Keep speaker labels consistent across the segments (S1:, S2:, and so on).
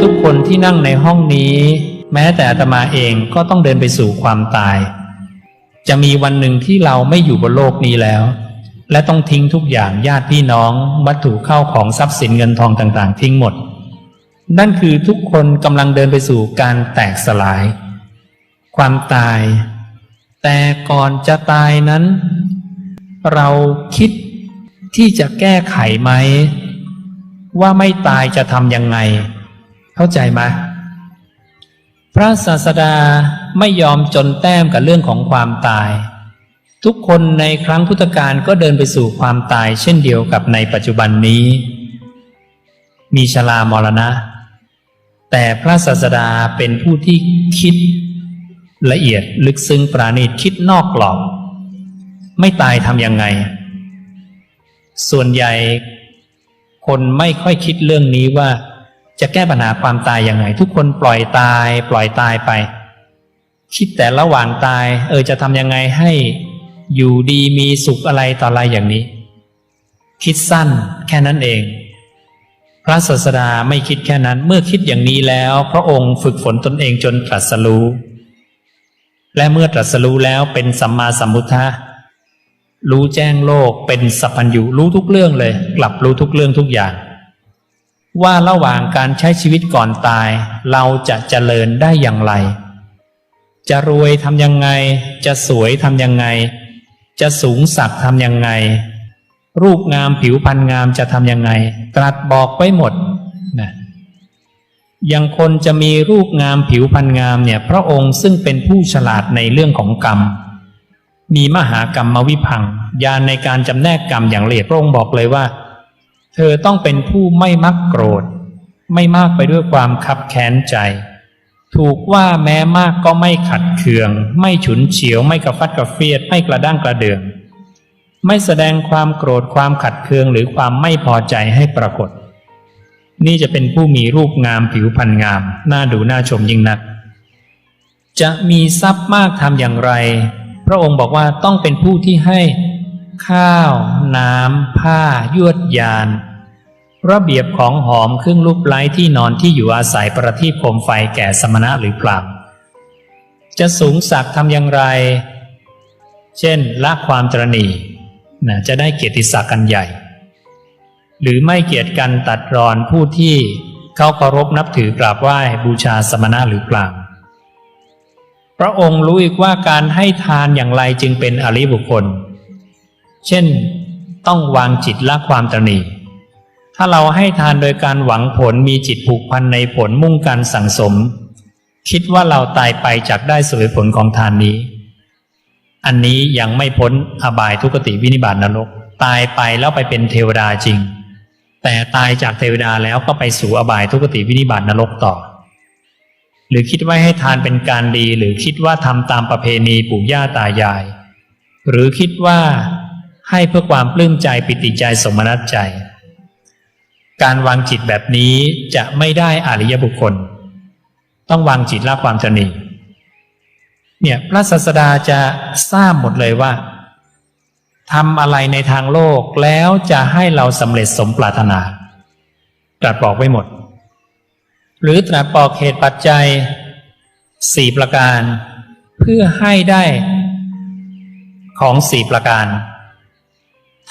S1: ทุกคนที่นั่งในห้องนี้ แม้แต่อาตมาเองก็ต้องเดินไปสู่ความตาย จะมีวันหนึ่งที่เราไม่อยู่บนโลกนี้แล้ว และต้องทิ้งทุกอย่างญาติพี่น้อง วัตถุเข้าของทรัพย์สินเงินทองต่างๆ ทิ้งหมด นั่นคือทุกคนกำลังเดินไปสู่การแตกสลาย ความตาย แต่ก่อนจะตายนั้น เราคิดที่จะแก้ไขไหม ว่าไม่ตายจะทำยังไง เข้าใจไหมพระศาสดาไม่ยอมจนแต้มกับเรื่องของความตาย ทุกคนในครั้งพุทธกาลก็เดินไปสู่ความตายเช่นเดียวกับในปัจจุบันนี้ มีชรามรณะ แต่พระศาสดาเป็นผู้ที่คิดละเอียดลึกซึ้งปราณีตคิดนอกกรอบ ไม่ตายทำยังไง ส่วนใหญ่ คนไม่ค่อยคิดเรื่องนี้ว่า จะแก้ปัญหาความตายยังไง ทุกคนปล่อยตาย ปล่อยตายไป คิดแต่ระหว่างตาย เออจะทำยังไงให้อยู่ดีมีสุขอะไรต่ออะไรอย่างนี้ คิดสั้นแค่นั้นเอง พระศาสดาไม่คิดแค่นั้นเมื่อคิดอย่างนี้แล้ว พระองค์ฝึกฝนตนเองจนตรัสรู้ และเมื่อตรัสรู้แล้วเป็นสัมมาสัมพุทธะรู้แจ้งโลกเป็นสัพพัญญูรู้ทุกเรื่องเลย กลับรู้ทุกเรื่องทุกอย่าง ว่าระหว่างการใช้ชีวิตก่อนตาย เราจะเจริญได้อย่างไร จะรวยทำยังไง จะสวยทำยังไง จะสูงสักทำยังไง รูปงามผิวพรรณงามจะทำยังไง ตรัสบอกไว้หมดนะอย่างคนจะมีรูปงามผิวพรรณงามเนี่ย พระองค์ซึ่งเป็นผู้ฉลาดในเรื่องของกรรม มีมหากรรมมวิพังค์ญาณในการจำแนกกรรมอย่างละเอียดพระองค์บอกเลยว่า เธอต้องเป็นผู้ไม่มักโกรธ ไม่มากไปด้วยความคับแค้นใจ ถูกว่าแม้มากก็ไม่ขัดเคือง ไม่ฉุนเฉียว ไม่กระฟัดกระเฟียด ไม่กระด้างกระเดือง ไม่แสดงความโกรธความขัดเคืองหรือความไม่พอใจให้ปรากฏ นี่จะเป็นผู้มีรูปงามผิวพรรณงาม น่าดูน่าชมยิ่งนัก จะมีทรัพย์มากทำอย่างไร พระองค์บอกว่าต้องเป็นผู้ที่ให้ข้าว น้ำ ผ้า ยวดยาน ระเบียบของหอมเครื่องลูกไล้ที่นอนที่อยู่อาศัยประทีปโคมไฟแก่สมณะหรือพรามจะสูงสักทำอย่างไร เช่นละความตรณีนะจะได้เกียรติศักดิ์กันใหญ่ หรือไม่เกียรติกันตัดรอนผู้ที่เขาเคารพนับถือกราบไหว้บูชาสมณะหรือพราพระองค์รู้อีกว่าการให้ทานอย่างไรจึงเป็นอริบุคคล เช่น ต้องวางจิตละความตรณี ถ้าเราให้ทานโดยการหวังผลมีจิตผูกพันในผลมุ่งการสั่งสม คิดว่าเราตายไปจากได้สวยผลของทานนี้ อันนี้ยังไม่พ้นอบายทุกติวินิบาตนรก ตายไปแล้วไปเป็นเทวดาจริง แต่ตายจากเทวดาแล้วก็ไปสู่อบายทุกติวินิบาตนรกต่อ หรือคิดว่าให้ทานเป็นการดีหรือคิดว่าทำตามประเพณีปู่ย่าตายาย หรือคิดว่าให้เพื่อความปลื้มใจปิติใจสมนัตใจ การวางจิตแบบนี้จะไม่ได้อริยบุคคล ต้องวางจิตละความตรณีเนี่ยพระศาสดาจะทราบหมดเลยว่าทำอะไรในทางโลกแล้วจะให้เราสำเร็จสมปรารถนา ตรัสบอกไว้หมด หรือตรัสบอกเหตุปัจจัยสี่ประการ เพื่อให้ได้ของสี่ประการ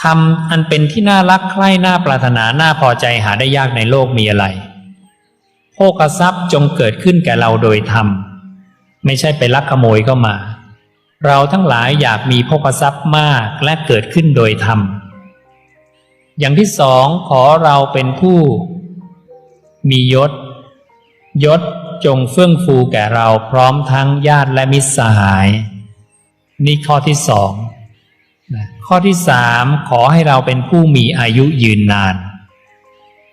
S1: ทำอันเป็นที่น่ารักใคร่น่าปรารถนาน่าพอใจหาได้ยากในโลกมีอะไรโภคทรัพย์จงเกิดขึ้นแก่เราโดยธรรม ไม่ใช่ไปลักขโมยเข้ามา เราทั้งหลายอยากมีโภคทรัพย์มากและเกิดขึ้นโดยธรรม อย่างที่สองขอเราเป็นผู้ มียศ ยศจงเฟื่องฟูแก่เราพร้อมทั้งญาติและมิตรสหาย นี่ข้อที่สอง ข้อที่สามขอให้เราเป็นผู้มีอายุยืนนาน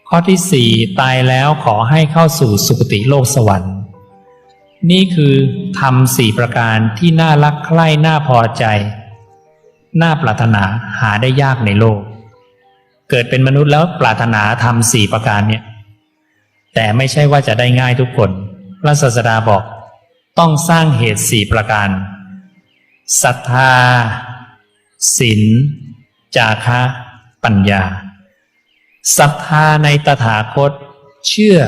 S1: ข้อที่สี่ตายแล้วขอให้เข้าสู่สุคติโลกสวรรค์ นี่คือทำสี่ประการที่น่ารักใคร่น่าพอใจ น่าปรารถนาหาได้ยากในโลก เกิดเป็นมนุษย์แล้วปรารถนาทำสี่ประการเนี่ยแต่ไม่ใช่ว่าจะได้ง่ายทุกคน พระศาสดาบอก ต้องสร้างเหตุสี่ประการศรัทธา ศีลจาคะ ปัญญาศรัทธาในตถาคต เชื่อ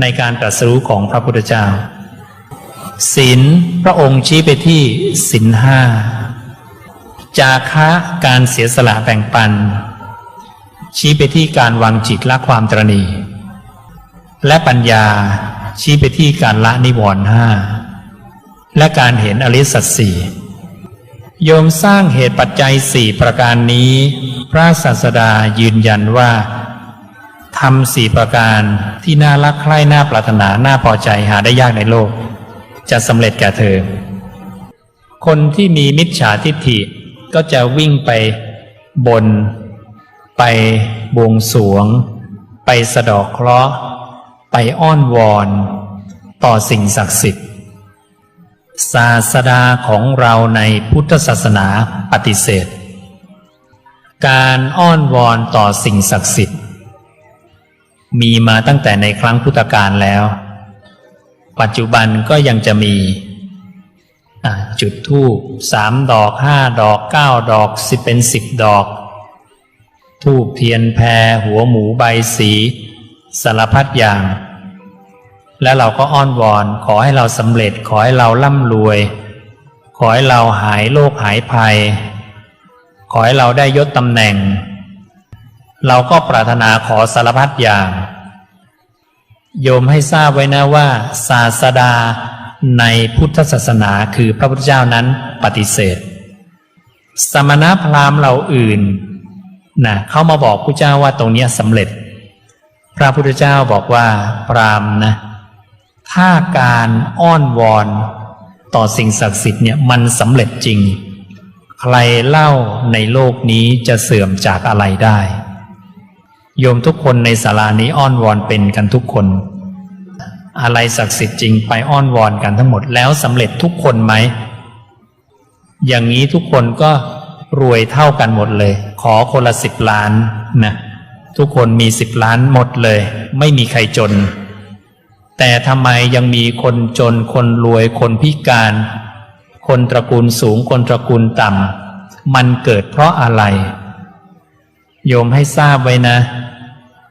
S1: ในการตรัสรู้ของพระพุทธเจ้าศีลพระองค์ชี้ไปที่ศีลห้าจาคะการเสียสละแบ่งปัน ชี้ไปที่การวางจิตละความตรณี และปัญญาชี้ไปที่การละนิวรณ์ห้าและการเห็นอริสัจสี่ โยมสร้างเหตุปัจจัยสี่ประการนี้ พระศาสดายืนยันว่าทำสี่ประการที่น่ารักใคร่น่าปรารถนาน่าพอใจหาได้ยากในโลก จะสำเร็จแก่เธอ คนที่มีมิจฉาทิฏฐิก็จะวิ่งไปบน ไปบวงสวง ไปสะดอกเคราะห์ ไปอ้อนวอน ต่อสิ่งศักดิ์สิทธิ์ ศาสดาของเราในพุทธศาสนาปฏิเสธ การอ้อนวอนต่อสิ่งศักดิ์สิทธิ์ มีมาตั้งแต่ในครั้งพุทธกาลแล้ว ปัจจุบันก็ยังจะมีะจุดธูปสามดอกห้าดอกเก้าดอกสิบเป็นสิบดอกทูบเทียนแพรหัวหมูใบสี สารพัดอย่าง และเราก็อ้อนวอนขอให้เราสำเร็จขอให้เราร่ำรวย ขอให้เราหายโรคหายภัย ขอให้เราได้ยศตำแหน่ง เราก็ปรารถนาขอสารพัดอย่าง โยมให้ทราบไว้นะว่า ศาสดาในพุทธศาสนาคือพระพุทธเจ้านั้นปฏิเสธ สมณพราหมณ์เราอื่นนะเข้ามาบอกพระเจ้าว่าตรงนี้สำเร็จ พระพุทธเจ้าบอกว่าพราหมณ์นะ ถ้าการอ้อนวอนต่อสิ่งศักดิ์สิทธิ์เนี่ยมันสำเร็จจริง ใครเล่าในโลกนี้จะเสื่อมจากอะไรได้ โยมทุกคนในศาลานี้อ้อนวอนเป็นกันทุกคน อะไรศักดิ์สิทธิ์จริงไปอ้อนวอนกันทั้งหมดแล้วสำเร็จทุกคนไหม อย่างนี้ทุกคนก็รวยเท่ากันหมดเลย ขอคนละสิบล้านนะทุกคนมีสิบล้านหมดเลย ไม่มีใครจน แต่ทำไมยังมีคนจนคนรวยคนพิการ คนตระกูลสูงคนตระกูลต่ำมันเกิดเพราะอะไร โยมให้ทราบไว้นะ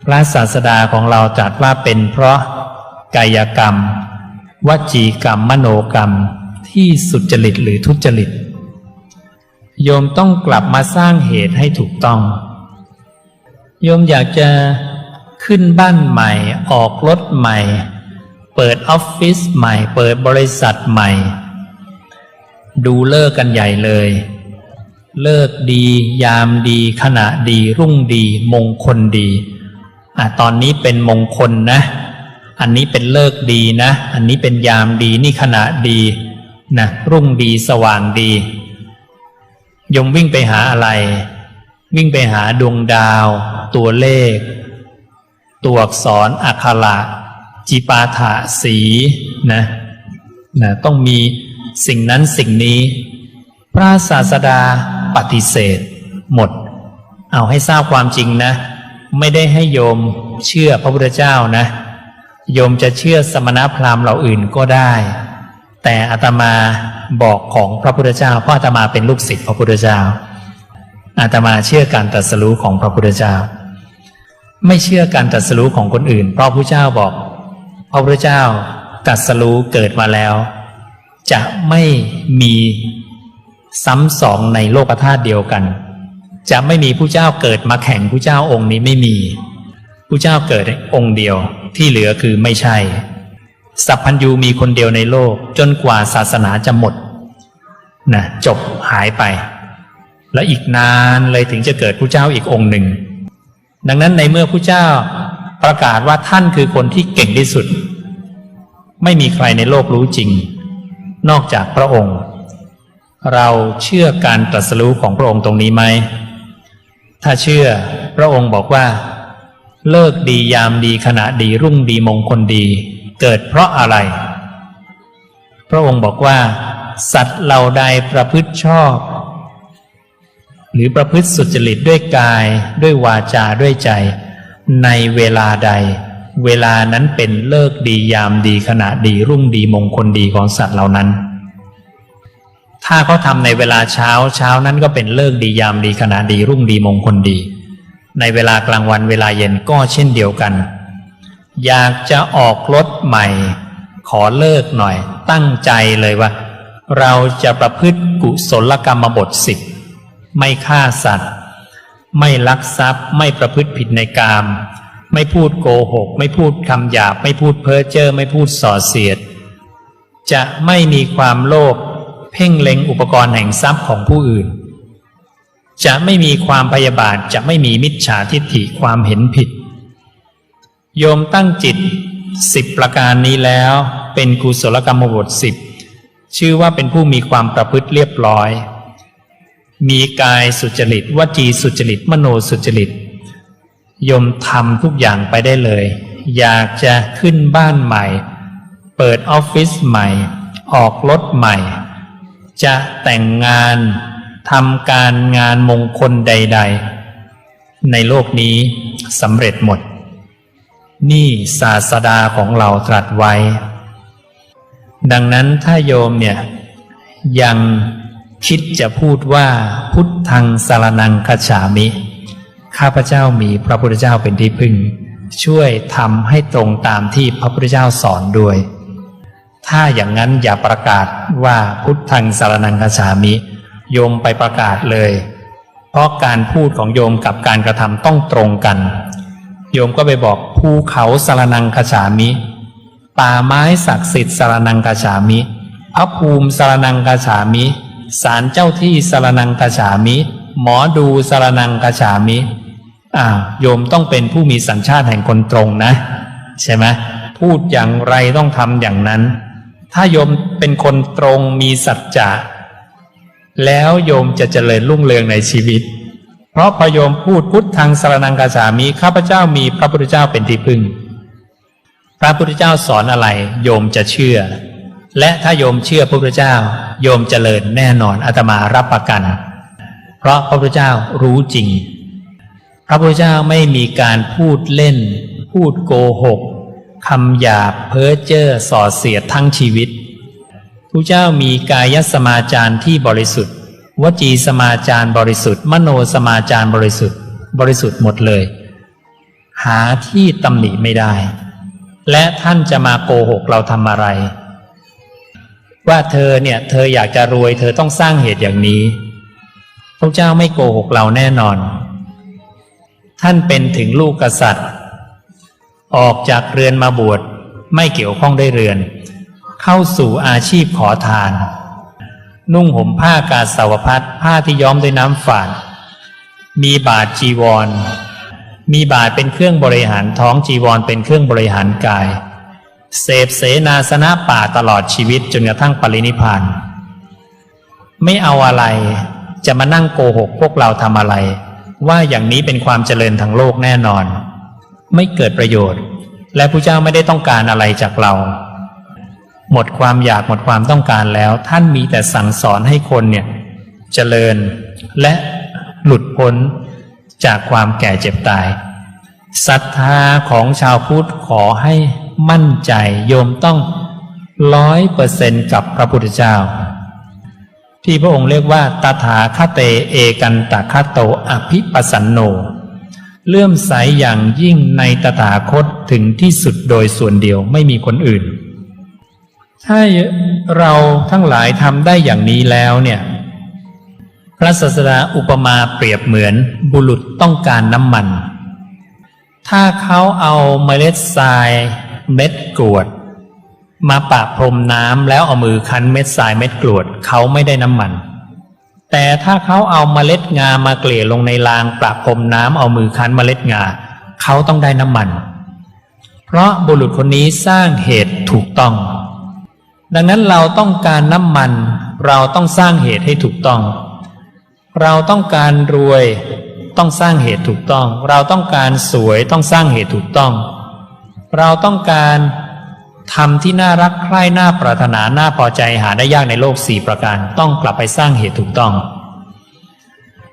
S1: พระศาสดาของเราจัดว่าเป็นเพราะกายกรรม วจีกรรมมโนกรรมที่สุจริตหรือทุจริต โยมต้องกลับมาสร้างเหตุให้ถูกต้อง โยมอยากจะขึ้นบ้านใหม่ออกรถใหม่ เปิดออฟฟิศใหม่ เปิดบริษัทใหม่ ดูเลิกกันใหญ่เลย เลิกดี ยามดีขณะดี รุ่งดี มงคลดีอะตอนนี้เป็นมงคลนะ อันนี้เป็นเลิกดีนะ อันนี้เป็นยามดีนี่ขณะดีนะรุ่งดีสว่างดียมวิ่งไปหาอะไร วิ่งไปหาดวงดาว ตัวเลข ตัวอักษรอักขระ จิปาถะสีนะนะต้องมีสิ่งนั้นสิ่งนี้ พระศาสดาปฏิเสธ หมด เอาให้ทราบความจริงนะ ไม่ได้ให้โยมเชื่อพระพุทธเจ้านะ โยมจะเชื่อสมณพราหมณ์เหล่าอื่นก็ได้ แต่อาตมาบอกของพระพุทธเจ้า เพราะอาตมาเป็นลูกศิษย์พระพุทธเจ้าอาตมาเชื่อการตรัสรู้ของพระพุทธเจ้า ไม่เชื่อการตรัสรู้ของคนอื่น เพราะพระเจ้าบอก พระพุทธเจ้าตรัสรู้เกิดมาแล้ว จะไม่มีซ้ำสองในโลกธาตุเดียวกัน จะไม่มีผู้เจ้าเกิดมาแข่งผู้เจ้าองค์นี้ไม่มีผู้เจ้าเกิดองค์เดียวที่เหลือคือไม่ใช่ สัพพัญญูมีคนเดียวในโลกจนกว่าศาสนาจะหมดนะจบหายไป และอีกนานเลยถึงจะเกิดผู้เจ้าอีกองค์หนึ่ง ดังนั้นในเมื่อผู้เจ้า ประกาศว่าท่านคือคนที่เก่งที่สุด ไม่มีใครในโลกรู้จริง นอกจากพระองค์ เราเชื่อการตรัสรู้ของพระองค์ตรงนี้ไหม ถ้าเชื่อพระองค์บอกว่า เลิกดียามดีขณะดีรุ่งดีมงคลดี เกิดเพราะอะไร พระองค์บอกว่า สัตว์เหล่าใดประพฤติชอบ หรือประพฤติสุจริตด้วยกายด้วยวาจาด้วยใจ ในเวลาใด เวลานั้นเป็นเลิกดียามดีขณะดีรุ่งดีมงคลดีของสัตว์เหล่านั้น ถ้าเขาทำในเวลาเช้าเช้านั้นก็เป็นเลิกดียามดีขณะดีรุ่งดีมงคลดี ในเวลากลางวันเวลาเย็นก็เช่นเดียวกัน อยากจะออกรถใหม่ ขอเลิกหน่อย ตั้งใจเลยว่า เราจะประพฤติกุศลกรรมบทสิบไม่ฆ่าสัตว์ ไม่ลักทรัพย์ ไม่ประพฤติผิดในกาม ไม่พูดโกหก ไม่พูดคำหยาบ ไม่พูดเพ้อเจ้อไม่พูดส่อเสียด จะไม่มีความโลภเพ่งเล็งอุปกรณ์แห่งทรัพย์ของผู้อื่น จะไม่มีความพยาบาทจะไม่มีมิจฉาทิฏฐิความเห็นผิด โยมตั้งจิตสิบประการนี้แล้วเป็นกุศลกรรมบทสิบชื่อว่าเป็นผู้มีความประพฤติเรียบร้อย มีกายสุจริตวจีสุจริตมโนสุจริตยมทำทุกอย่างไปได้เลย อยากจะขึ้นบ้านใหม่ เปิดออฟฟิศใหม่ ออกรถใหม่ จะแต่งงานทำการงานมงคลใด ๆ ในโลกนี้สำเร็จหมด นี่ศาสดาของเราตรัสไว้ ดังนั้นถ้าโยมเนี่ยยัง คิดจะพูดว่าพุทธังสารนังคจฉามิ ข้าพเจ้ามีพระพุทธเจ้าเป็นที่พึ่ง ช่วยทำให้ตรงตามที่พระพุทธเจ้าสอนด้วย ถ้าอย่างนั้นอย่าประกาศว่าพุทธังสารนังคจฉามิ โยมไปประกาศเลย เพราะการพูดของโยมกับการกระทำต้องตรงกัน โยมก็ไปบอกภูเขาสารนังคจฉามิ ป่าไม้ศักดิ์สิทธิ์สารนังคจฉามิพระภูมิสารนังคจฉามิ ศาลเจ้าที่สารนังคจฉามิ หมอดูสารนังคจฉามิอ่าโยมต้องเป็นผู้มีสัญชาติแห่งคนตรงนะ ใช่ไหมพูดอย่างไรต้องทำอย่างนั้น ถ้าโยมเป็นคนตรงมีสัจจะแล้วโยมจะเจริญรุ่งเรืองในชีวิต เพราะพอโยมพูดพุทธังสารนังกาสามิข้าพเจ้ามีพระพุทธเจ้าเป็นที่พึ่ง พระพุทธเจ้าสอนอะไร โยมจะเชื่อ และถ้าโยมเชื่อพระพุทธเจ้า โยมเจริญแน่นอนอาตมารับประกัน เพราะพระพุทธเจ้ารู้จริง พระพุทธเจ้าไม่มีการพูดเล่น พูดโกหกคำหยาบเพ้อเจ้อส่อเสียดทั้งชีวิตพระเจ้ามีกายสมาจารที่บริสุทธิ์ วจีสมาจารบริสุทธิ์ มโนสมาจารบริสุทธิ์ บริสุทธิ์หมดเลย หาที่ตำหนิไม่ได้ และท่านจะมาโกหกเราทำอะไร ว่าเธอเนี่ย เธออยากจะรวย เธอต้องสร้างเหตุอย่างนี้พระเจ้าไม่โกหกเราแน่นอน ท่านเป็นถึงลูกกษัตริย์ ออกจากเรือนมาบวชไม่เกี่ยวข้องได้เรือน เข้าสู่อาชีพขอทาน นุ่งห่มผ้ากาสาวพัดผ้าที่ย้อมด้วยน้ำฝาด มีบาทจีวร มีบาทเป็นเครื่องบริหารท้องจีวรเป็นเครื่องบริหารกาย เสพเสนาสนะป่าตลอดชีวิตจนกระทั่งปรินิพานไม่เอาอะไรจะมานั่งโกหกพวกเราทำอะไร ว่าอย่างนี้เป็นความเจริญทางโลกแน่นอน ไม่เกิดประโยชน์ และพระเจ้าไม่ได้ต้องการอะไรจากเรา หมดความอยากหมดความต้องการแล้ว ท่านมีแต่สั่งสอนให้คนเนี่ยเจริญและหลุดพ้นจากความแก่เจ็บตายศรัทธาของชาวพุทธขอให้ มั่นใจโยมต้องร้อยเปอร์เซนกับพระพุทธเจ้า ที่พระองค์เรียกว่าตถาคเตเอกันตคโตอภิปัสสันโน เลื่อมใสอย่างยิ่งในตถาคตถึงที่สุดโดยส่วนเดียวไม่มีคนอื่น ถ้าเราทั้งหลายทำได้อย่างนี้แล้วเนี่ย พระศาสดาอุปมาเปรียบเหมือนบุรุษต้องการน้ำมันถ้าเขาเอาเมล็ดทราย เม็ดกรวด มาปะพรมน้ำแล้วเอามือคั้นเม็ดทรายเม็ดกรวดเขาไม่ได้น้ำมัน แต่ถ้าเขาเอาเมล็ดงามาเกลี่ยลงในรางประพรมน้ำเอามือคั้นเมล็ดงาเขาต้องได้น้ำมัน เพราะบุรุษคนนี้สร้างเหตุถูกต้อง ดังนั้นเราต้องการน้ำมัน เราต้องสร้างเหตุให้ถูกต้อง เราต้องการรวยต้องสร้างเหตุถูกต้อง เราต้องการสวยต้องสร้างเหตุถูกต้อง เราต้องการทำที่น่ารักใคร่น่าปรารถนาน่าพอใจหาได้ยากในโลกสี่ประการ ต้องกลับไปสร้างเหตุถูกต้อง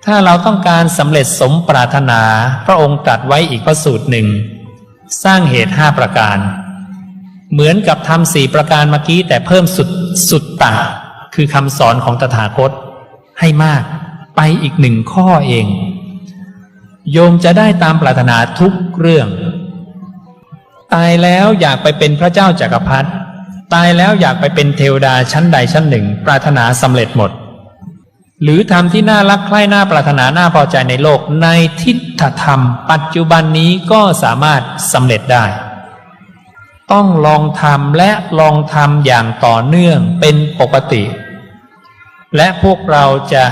S1: ถ้าเราต้องการสำเร็จสมปรารถนาพระองค์ตรัสไว้อีกพระสูตรหนึ่ง สร้างเหตุห้าประการ เหมือนกับทำสี่ประการเมื่อกี้แต่เพิ่มสุดสุดตาคือคำสอนของตถาคต ให้มาก ไปอีกหนึ่งข้อเอง โยมจะได้ตามปรารถนาทุกเรื่อง ตายแล้วอยากไปเป็นพระเจ้าจากักรพรรดิตายแล้วอยากไปเป็นเทวดาชั้นใดชั้นหนึ่ง ปรารถนาสำเร็จหมด หรือทำที่น่ารักใคร่น่าปรารถนาน่าพอใจในโลกในทิฏฐธรรม ปัจจุบันนี้ก็สามารถสำเร็จได้ ต้องลองทำและลองทำอย่างต่อเนื่องเป็นปกติ และพวกเราจะ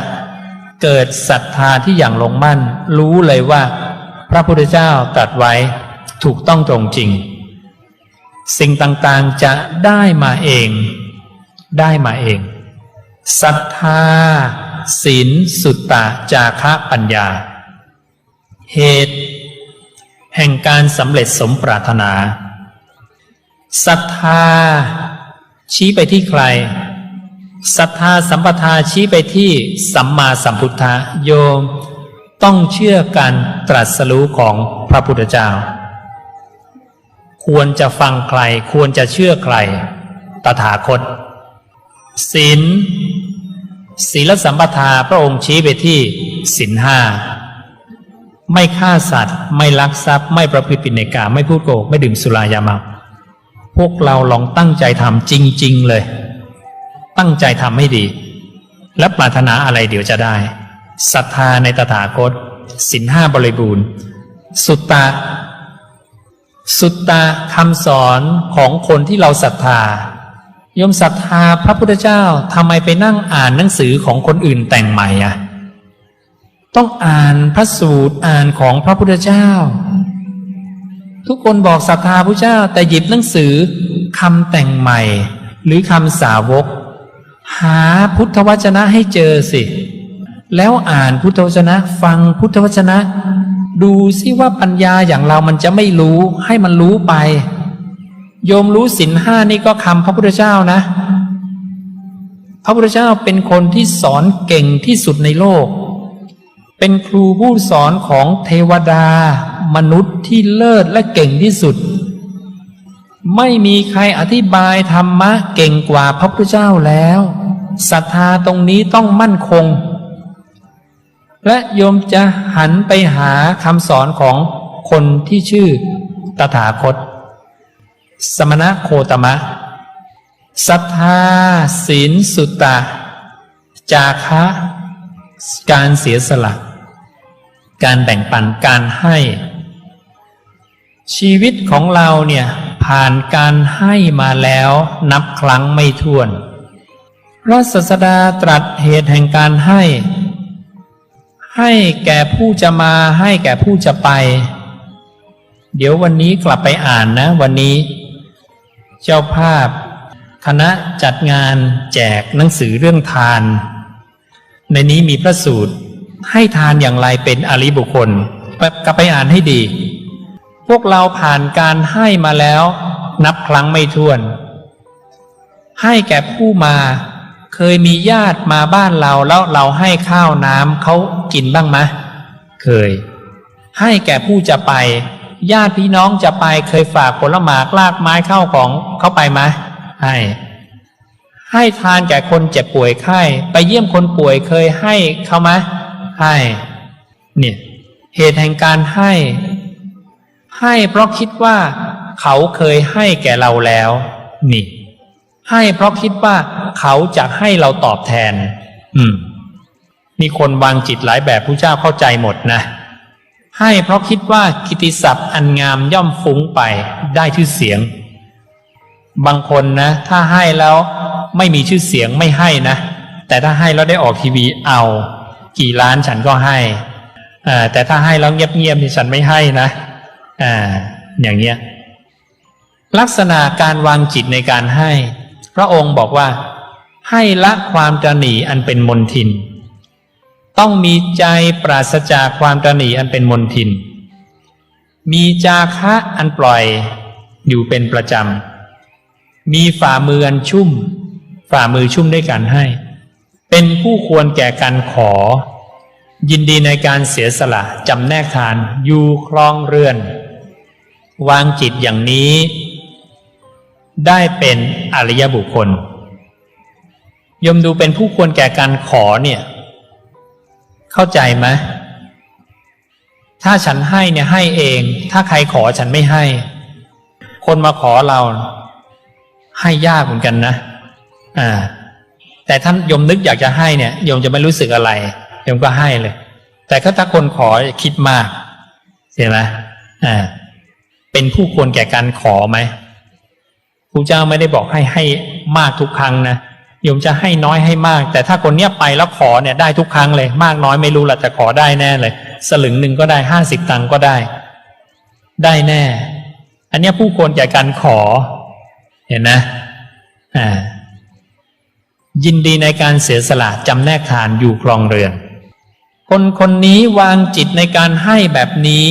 S1: เกิดศรัทธาที่อย่างลงมั่น รู้เลยว่า พระพุทธเจ้าตรัสไว้ ถูกต้องตรงจริง สิ่งต่างๆจะได้มาเอง ได้มาเองศรัทธาศีลสุตตะจาคะปัญญา เหตุ แห่งการสำเร็จสมปรารถนาศรัทธา ชี้ไปที่ใครศรัทธาสัมปทาชี้ไปที่สัมมาสัมพุทธะโยม ต้องเชื่อการตรัสรู้ของพระพุทธเจ้า ควรจะฟังใคร ควรจะเชื่อใคร ตถาคตศีลศีลสัมปทาพระองค์ชี้ไปที่ศีลห้าไม่ฆ่าสัตว์ ไม่ลักทรัพย์ ไม่ประพฤติผิดในกาไม่พูดโกหกไม่ดื่มสุรายาเมาพวกเราลองตั้งใจทำจริง ๆ เลย ตั้งใจทำให้ดี และปรารถนาอะไรเดี๋ยวจะได้ศรัทธาในตถาคตศีลห้าบริบูรณ์ สุตตะ สุตตะคำสอนของคนที่เราศรัทธาโยมศรัทธาพระพุทธเจ้าทำไมไปนั่งอ่านหนังสือของคนอื่นแต่งใหม่อะต้องอ่านพระสูตรอ่านของพระพุทธเจ้า ทุกคนบอกศรัทธาพระเจ้า แต่หยิบหนังสือคำแต่งใหม่ หรือคำสาวก หาพุทธวจนะให้เจอสิ แล้วอ่านพุทธวจนะ ฟังพุทธวจนะ ดูซิว่าปัญญาอย่างเรามันจะไม่รู้ให้มันรู้ไป โยมรู้สินห้านี่ก็คำพระพุทธเจ้านะ พระพุทธเจ้าเป็นคนที่สอนเก่งที่สุดในโลก เป็นครูผู้สอนของเทวดา มนุษย์ที่เลิศและเก่งที่สุด ไม่มีใครอธิบายธรรมะเก่งกว่าพระพุทธเจ้าแล้วศรัทธาตรงนี้ต้องมั่นคง และโยมจะหันไปหาคำสอนของคนที่ชื่อตถาคต สมณะโคตมะศรัทธาศีลสุตตะ จาคะการเสียสละ การแบ่งปันการให้ ชีวิตของเราเนี่ยผ่านการให้มาแล้วนับครั้งไม่ถ้วนพระศาสดาตรัสเหตุแห่งการให้ ให้แก่ผู้จะมาให้แก่ผู้จะไป เดี๋ยววันนี้กลับไปอ่านนะ วันนี้ เจ้าภาพ คณะจัดงานแจกหนังสือเรื่องทาน ในนี้มีพระสูตร ให้ทานอย่างไรเป็นอริบุคคลกลับไปอ่านให้ดี พวกเราผ่านการให้มาแล้ว นับครั้งไม่ถ้วน ให้แก่ผู้มา เคยมีญาติมาบ้านเราแล้วเราให้ข้าวน้ำเขากินบ้างไหมเคย ให้แก่ผู้จะไป ญาติพี่น้องจะไปเคยฝากผลหมากลากไม้เข้าของเขาไปไหมให้ให้ทานแก่คนเจ็บป่วยไข้ ไปเยี่ยมคนป่วยเคยให้เขาไหมให้เนี่ยเหตุแห่งการให้ ให้เพราะคิดว่า เขาเคยให้แก่เราแล้ว นี่ ให้เพราะคิดว่าเขาจะให้เราตอบแทน อืม มีคนวางจิตหลายแบบผู้เจ้าเข้าใจหมดนะ ให้เพราะคิดว่ากิติศัพท์อันงามย่อมฟุ้งไปได้ชื่อเสียง บางคนนะ ถ้าให้แล้วไม่มีชื่อเสียงไม่ให้นะ แต่ถ้าให้แล้วได้ออกทีวีเอา กี่ล้านฉันก็ให้แต่ถ้าให้แล้วเงียบๆนี่ฉันไม่ให้นะอ่าอย่างเงี้ยลักษณะการวางจิตในการให้ ระองค์บอกว่า ให้ละความตรณีอันเป็นมนทิน ต้องมีใจปราศจากความตรณีอันเป็นมนทิน มีจาคะอันปล่อยอยู่เป็นประจำ มีฝ่ามืออันชุ่ม ฝ่ามือชุ่มด้วยการให้ เป็นผู้ควรแก่การขอ ยินดีในการเสียสละจำแนกทานอยู่คลองเรือน วางจิตอย่างนี้ ได้เป็นอริยบุคคลยมดูเป็นผู้ควรแก่การขอเนี่ย เข้าใจไหมถ้าฉันให้เนี่ยให้เอง ถ้าใครขอฉันไม่ให้ คนมาขอเรา ให้ยากเหมือนกันนะอ่า แต่ท่านยมนึกอยากจะให้เนี่ยยมจะไม่รู้สึกอะไรยมก็ให้เลย แต่ถ้าคนขอคิดมากเห็นไหมอ่าเป็นผู้ควรแก่การขอไหม รูเจ้าไม่ได้บอกให้ให้มากทุกครั้งนะโยมจะให้น้อยให้มาก แต่ถ้าคนเนี้ยไปแล้วขอเนี่ยได้ทุกครั้งเลย มากน้อยไม่รู้ละแต่ขอได้แน่เลย สลึงหนึ่งก็ได้ห้าสิบตังก็ได้ ได้แน่ อันเนี้ยผู้ควรแก่การขอ เห็นนะอ่ายินดีในการเสียสละจำแนกทานอยู่ครองเรือน คนคนนี้วางจิตในการให้แบบนี้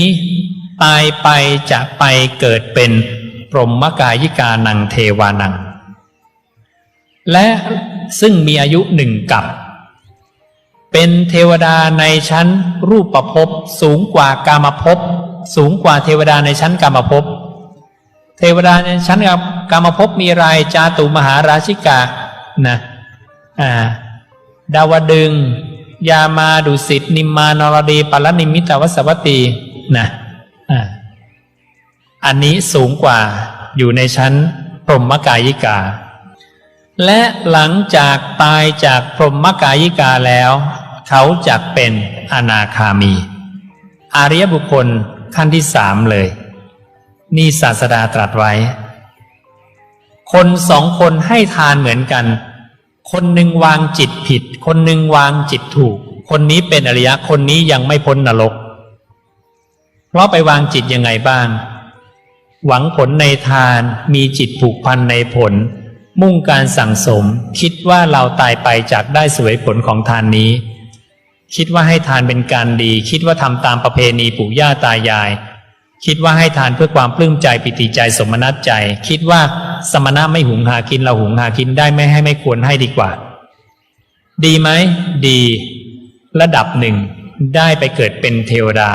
S1: ตายไปจะไปเกิดเป็น ปรหมกายิกานังเทวานัง และซึ่งมีอายุหนึ่งกับ เป็นเทวดาในชั้นรูปประพบสูงกว่ากามภพสูงกว่าเทวดาในชั้นกามภพเทวดาในชั้นกามภพมีรายจาตุมหาราชิกานะอ่าดาวดึง ยามาดุสิตนิมมานรดีปรนิมิตวสวัตตีนะอ่า อันนี้สูงกว่าอยู่ในชั้นพรหมกายิกา และหลังจากตายจากพรหมกายิกาแล้ว เขาจะเป็นอนาคามี อาริยบุคคลขั้นที่สามเลย นี่ศาสดาตรัสไว้ คนสองคนให้ทานเหมือนกัน คนหนึ่งวางจิตผิด คนหนึ่งวางจิตถูก คนนี้เป็นอริยะคนนี้ยังไม่พ้นนรก เพราะไปวางจิตยังไงบ้าง หวังผลในทานมีจิตผูกพันในผล มุ่งการสั่งสม คิดว่าเราตายไปจากได้สวยผลของทานนี้ คิดว่าให้ทานเป็นการดี คิดว่าทำตามประเพณีปู่ย่าตายาย คิดว่าให้ทานเพื่อความปลื้มใจปิติใจสมนัตใจ คิดว่าสมณะไม่หุงหากินเราหุงหากินได้ไม่ให้ไม่ควรให้ดีกว่า ดีไหมดี ระดับหนึ่งได้ไปเกิดเป็นเทวดา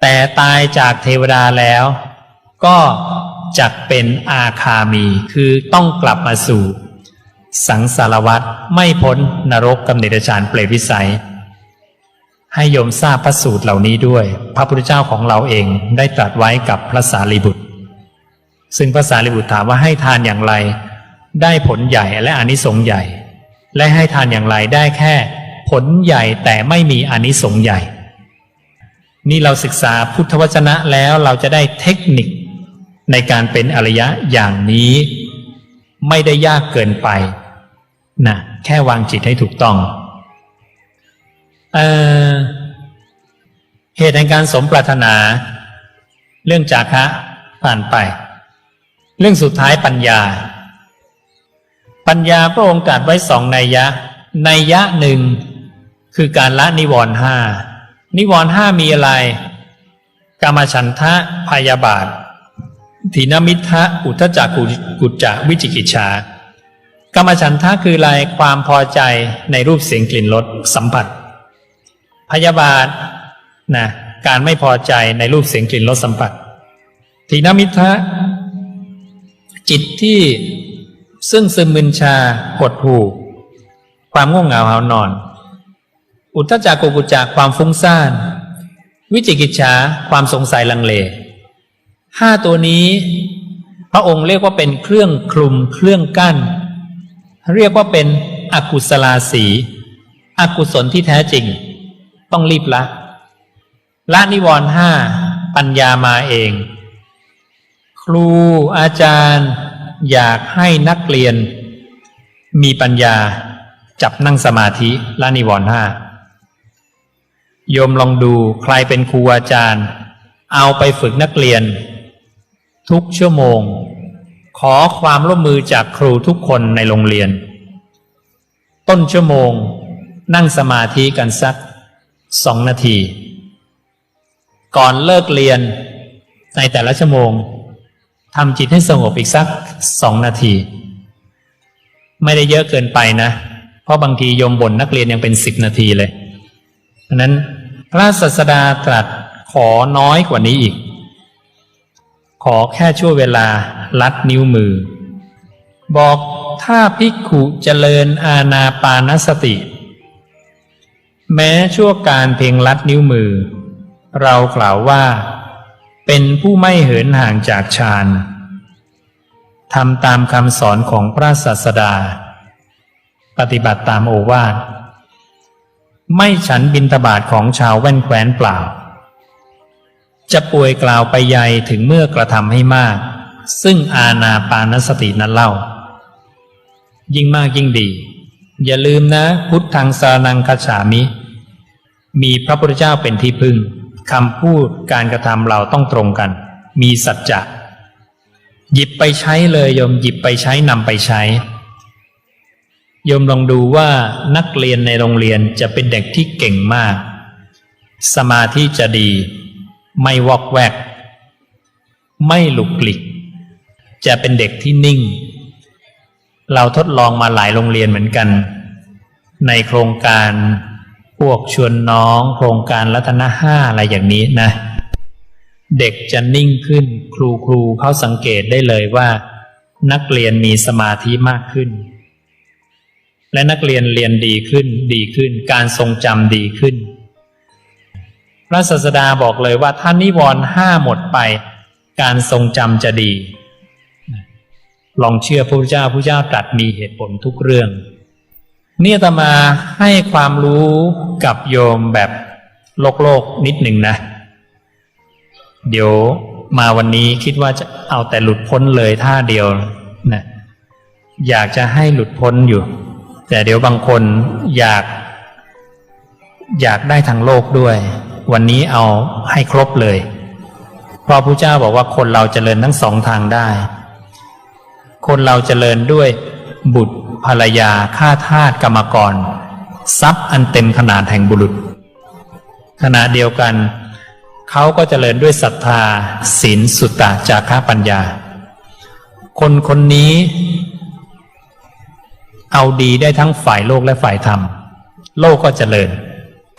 S1: แต่ตายจากเทวดาแล้ว ก็จักเป็นอาคามี คือต้องกลับมาสู่ สังสารวัตรไม่พ้นนรกกำเนิดฌานเปรตวิสัย ให้โยมทราบพระสูตรเหล่านี้ด้วย พระพุทธเจ้าของเราเองได้ตรัสไว้กับพระสารีบุตร ซึ่งพระสารีบุตรถามว่าให้ทานอย่างไร ได้ผลใหญ่และอนิสงส์ใหญ่ และให้ทานอย่างไรได้แค่ผลใหญ่แต่ไม่มีอนิสงส์ใหญ่ นี่เราศึกษาพุทธวจนะแล้วเราจะได้เทคนิค ในการเป็นอริยะอย่างนี้ไม่ได้ยากเกินไปนะแค่วางจิตให้ถูกต้องเออเหตุแห่งการสมปรารถนา เรื่องจาคะผ่านไป เรื่องสุดท้ายปัญญา ปัญญาพระองค์ตรัสไว้สองนัยยะนัยยะหนึ่งคือการละนิวรณ์ห้านิวรณ์ห้ามีอะไร กามฉันทะพยาบาท ถีนมิทะอุทจักกุจจะวิจิกิจฉากามฉันทะคืออะไรความพอใจในรูปเสียงกลิ่นรสสัมผัส พยาบาทนะการไม่พอใจในรูปเสียงกลิ่นรสสัมผัสถีนมิทะจิตที่ซึ่งซึมมึนชาหดหู่ ความง่วงเหงาหานอน อุทจักกุกุจจากความฟุ้งซ่าน วิจิกิจฉาความสงสัยลังเล ห้าตัวนี้ พระองค์เรียกว่าเป็นเครื่องคลุมเครื่องกั้น เรียกว่าเป็นอกุศลาสีอกุศลที่แท้จริง ต้องรีบละ ละนิวรณ์ห้าปัญญามาเอง ครูอาจารย์อยากให้นักเรียน มีปัญญาจับนั่งสมาธิละนิวรณ์ห้าโยมลองดูใครเป็นครูอาจารย์ เอาไปฝึกนักเรียน ทุกชั่วโมง ขอความร่วมมือจากครูทุกคนในโรงเรียน ต้นชั่วโมง นั่งสมาธิกันสักสองนาที ก่อนเลิกเรียนในแต่ละชั่วโมงทำจิตให้สงบอีกสักสองนาที ไม่ได้เยอะเกินไปนะ เพราะบางทีโยมบ่นนักเรียนยังเป็นสิบนาทีเลยนั้นพระศาสดาตรัสขอน้อยกว่านี้อีก ขอแค่ช่วเวลาลัดนิ้วมือ บอกถ้าภิกขุเจริญอาณาปานสติ แม้ชั่วการเพียงลัดนิ้วมือ เรากล่าวว่า เป็นผู้ไม่เหินห่างจากฌานทำตามคำสอนของพระศาสดา ปฏิบัติตามโอวาทไม่ฉันบินตบาทของชาวแว่นแคว้นเปล่า จะป่วยกล่าวไปใยถึงเมื่อกระทำให้มาก ซึ่งอาณาปานสตินั้นเล่า ยิ่งมากยิ่งดี อย่าลืมนะพุทธังสานังคาฉามิ มีพระพุทธเจ้าเป็นที่พึ่งคำพูดการกระทำเราต้องตรงกัน มีสัจจะหยิบไปใช้เลยโยมหยิบไปใช้นำไปใช้โยมลองดูว่านักเรียนในโรงเรียนจะเป็นเด็กที่เก่งมาก สมาธิจะดี ไม่วอกแวก ไม่หลุกหลิก จะเป็นเด็กที่นิ่ง เราทดลองมาหลายโรงเรียนเหมือนกัน ในโครงการพวกชวนน้อง โครงการรัตนห้าอะไรอย่างนี้นะ เด็กจะนิ่งขึ้น ครูครูเขาสังเกตได้เลยว่า นักเรียนมีสมาธิมากขึ้น และนักเรียนเรียนดีขึ้นดีขึ้น การทรงจำดีขึ้น พระศาสดาบอกเลยว่าท่านนิวรณ์ห้าหมดไปการทรงจำจะดี ลองเชื่อพระพุทธเจ้าพระพุทธเจ้าตรัสมีเหตุผลทุกเรื่อง เนี่ยตมาให้ความรู้กับโยมแบบโลกโลกนิดหนึ่งนะ เดี๋ยวมาวันนี้คิดว่าจะเอาแต่หลุดพ้นเลยท่าเดียวนะอยากจะให้หลุดพ้นอยู่ แต่เดี๋ยวบางคนอยาก อยากได้ทางโลกด้วย วันนี้เอาให้ครบเลยเพราะพระเจ้าบอกว่าคนเราจเจริญทั้งสองทางได้ คนเราจเจริญด้วยบุตรภรรยาข้าทาสกรรมกร ทรัพย์อันเต็มขนาดแห่งบุรุษ ขณะเดียวกัน เขาก็เจริญด้วยศรัทธาศีลสุตตะจาระปัญญา คนคนนี้ เอาดีได้ทั้งฝ่ายโลกและฝ่ายธรรม โลกก็เจริญ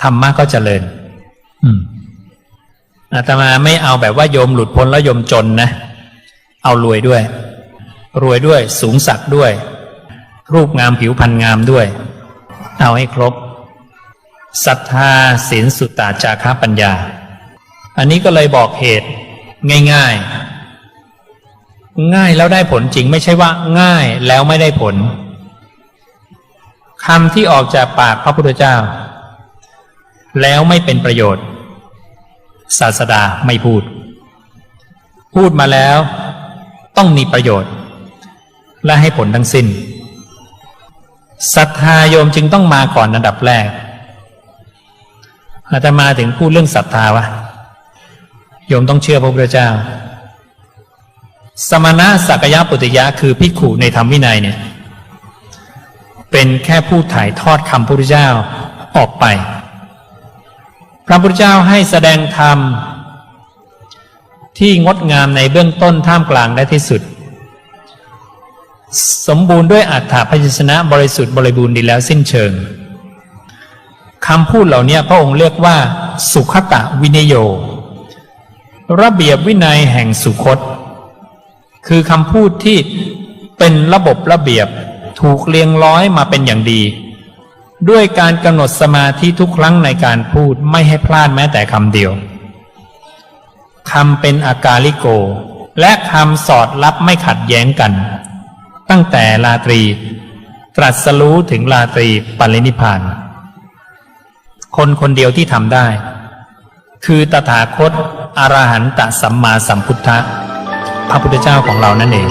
S1: ธรรมะก็เจริญ อาตมาไม่เอาแบบว่าโยมหลุดพ้นแล้วโยมจนนะ เอารวยด้วย รวยด้วย สูงสักด้วย รูปงามผิวพรรณงามด้วย เอาให้ครบศรัทธาศีลสุตตาจาระปัญญา อันนี้ก็เลยบอกเหตุง่ายๆ ง่ายแล้วได้ผลจริงไม่ใช่ว่า ง่ายแล้วไม่ได้ผลคำที่ออกจากปากพระพุทธเจ้า แล้วไม่เป็นประโยชน์ ศาสดาไม่พูด พูดมาแล้วต้องมีประโยชน์ และให้ผลทั้งสิ้นศรัทธาโยมจึงต้องมาก่อนอันดับแรกอาตมาถึงพูดเรื่องศรัทธาวะโยมต้องเชื่อพระพุทธเจ้า สมณะสักยะปุติยะคือพิกขุในธรรมวินัยเนี่ย เป็นแค่ผู้ถ่ายทอดคำพระพุทธเจ้าออกไป พระพุทธเจ้าให้แสดงธรรม ที่งดงามในเบื้องต้นท่ามกลางและที่สุด สมบูรณ์ด้วยอัฏฐพยัญชนะบริสุทธิ์บริบูรณ์ดีแล้วสิ้นเชิงคำพูดเหล่านี้พระองค์เรียกว่า สุขตะวินโย ระเบียบวินัยแห่งสุคต คือคำพูดที่เป็นระบบระเบียบถูกเรียงร้อยมาเป็นอย่างดี ด้วยการกำหนดสมาธิทุกครั้งในการพูดไม่ให้พลาดแม้แต่คำเดียวคำเป็นอากาลิโก และคำสอดรับไม่ขัดแย้งกัน ตั้งแต่ลาตรี ตรัสรู้ถึงลาตรีปรินิพาน คนคนเดียวที่ทำได้ คือตถาคตอรหันตสัมมาสัมพุทธะพระพุทธเจ้าของเรานั่นเอง